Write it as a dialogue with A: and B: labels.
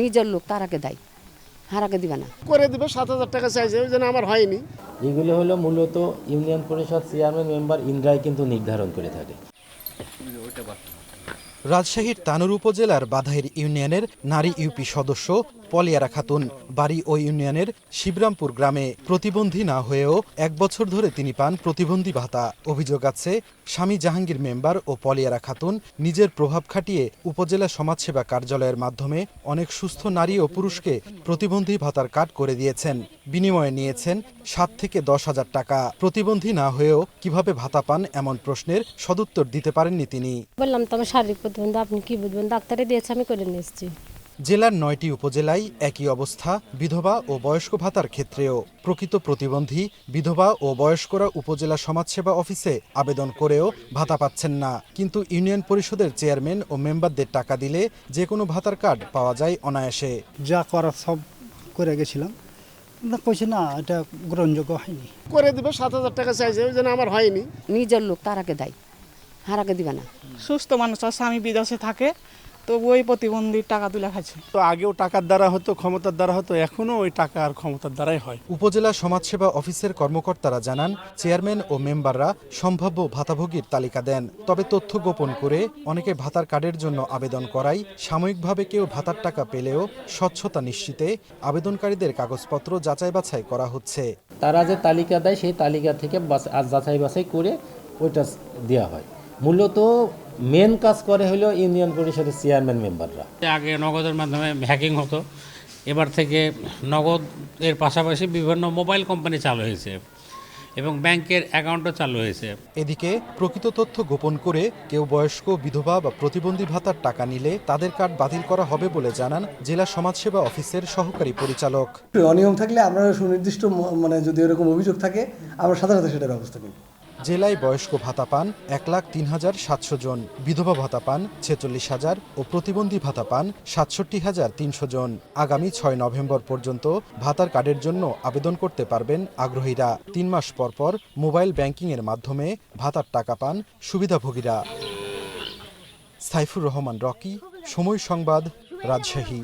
A: নিজের লোক তারাকে দেয়। হারাকে দিবে না।
B: করে দিবে সাত হাজার টাকা চাইছে ওই জন্য আমার হয়নি।
C: এগুলো হলো মূলত ইউনিয়ন পরিষদ চেয়ারম্যান মেম্বার ইন্দ্রাই কিন্তু নির্ধারণ করে থাকে।
D: রাজশাহীর তানুর উপজেলার বাধাইর ইউনিয়নের নারী ইউপি সদস্য পলিয়ারা খাতুন। বাড়ি ও ইউনিয়নের শিবরামপুর গ্রামে প্রতিবন্ধী না হয়েও এক বছর ধরে তিনি পান প্রতিবন্ধী ভাতা। অভিযোগ আছে, স্বামী জাহাঙ্গীর মেম্বার ও পলিয়ারা খাতুন নিজের প্রভাব খাটিয়ে উপজেলা সমাজসেবা কার্যালয়ের মাধ্যমে অনেক সুস্থ নারী ও পুরুষকে প্রতিবন্ধী ভাতার কার্ড করে দিয়েছেন। বিনিময়ে নিয়েছেন সাত থেকে দশ হাজার টাকা। প্রতিবন্ধী না হয়েও কীভাবে ভাতা পান এমন প্রশ্নের সদুত্তর দিতে পারেননি তিনি।
E: বললাম তো আমার শারীরিক প্রতিবন্ধী, আপনি কি বুঝবেন? ডাক্তারে দিয়েছে, আমি করে নিয়ে এসেছি।
D: জেলার নয়টি উপজেলায় একই অবস্থা বিধবা ও বয়স্ক ভাতার ক্ষেত্রেও প্রকৃত প্রতিবন্ধী বিধবা ও বয়স্করা উপজেলা সমাজসেবা অফিসে আবেদন করেও ভাতা পাচ্ছেন না। কিন্তু ইউনিয়ন পরিষদের চেয়ারম্যান ও মেম্বারদের টাকা দিলে যে কোনো ভাতার কার্ড পাওয়া যায় অনায়াসে।
F: যা করার সব করে গেছিলাম। না কইছে না এটা গ্রহণযোগ্য হয়নি।
B: করে দিবে সাত হাজার টাকা চাইছে ওই জন্য আমার হয়নি।
A: নিজের লোক তারাকে দেয়। হারাকে দিবে না।
G: সুস্থ মানুষ আর স্বামী বিদেশে থাকে তবু ওই প্রতিবন্ধীর টাকা তুলে খাচ্ছে
H: তো আগেও টাকার দ্বারা হতো ক্ষমতার দ্বারা হতো এখনও ওই টাকা আর ক্ষমতার দ্বারাই হয়।
D: উপজেলা সমাজসেবা অফিসের কর্মকর্তারা জানান চেয়ারম্যান ও মেম্বাররা সম্ভাব্য ভাতাভোগীর তালিকা দেন। তবে তথ্য গোপন করে অনেকে ভাতার কার্ডের জন্য আবেদন করায় সাময়িকভাবে কেউ ভাতার টাকা পেলেও স্বচ্ছতা নিশ্চিতে আবেদনকারীদের কাগজপত্র যাচাই বাছাই করা হচ্ছে।
C: তারা যে তালিকা দেয় সেই তালিকা থেকে আর যাচাই বাছাই করে ওইটা দেওয়া হয়। মূলত মেন কাজ করে হলো ইউনিয়ন পরিষদের চেয়ারম্যান মেম্বাররা।
I: আগে নগদের মাধ্যমে হ্যাকিং হতো। এবার থেকে নগদের পাশাপাশি বিভিন্ন মোবাইল কোম্পানি চালু হয়েছে এবং ব্যাংকের অ্যাকাউন্টও চালু হয়েছে।
D: এদিকে প্রকৃত তথ্য গোপন করে কেউ বয়স্ক বিধবা বা প্রতিবন্ধী ভাতার টাকা নিলে তাদের কার্ড বাতিল করা হবে বলে জানান জেলা সমাজসেবা অফিসের সহকারী পরিচালক।
J: অনিয়ম থাকলে আমরা সুনির্দিষ্ট মানে যদি এরকম অভিযোগ থাকে আমরা সাথে সাথে সেটা ব্যবস্থা নিই
D: জেলায় বয়স্ক ভাতা পান এক লাখ তিন হাজার সাতশো জন, বিধবা ভাতা পান ছেচল্লিশ হাজার ও প্রতিবন্ধী ভাতা পান সাতষট্টি হাজার তিনশো জন। আগামী ছয় নভেম্বর পর্যন্ত ভাতার কার্ডের জন্য আবেদন করতে পারবেন আগ্রহীরা। তিন মাস পর পর মোবাইল ব্যাংকিংয়ের মাধ্যমে ভাতার টাকা পান সুবিধাভোগীরা। সাইফুর রহমান, রকি, সময় সংবাদ, রাজশাহী।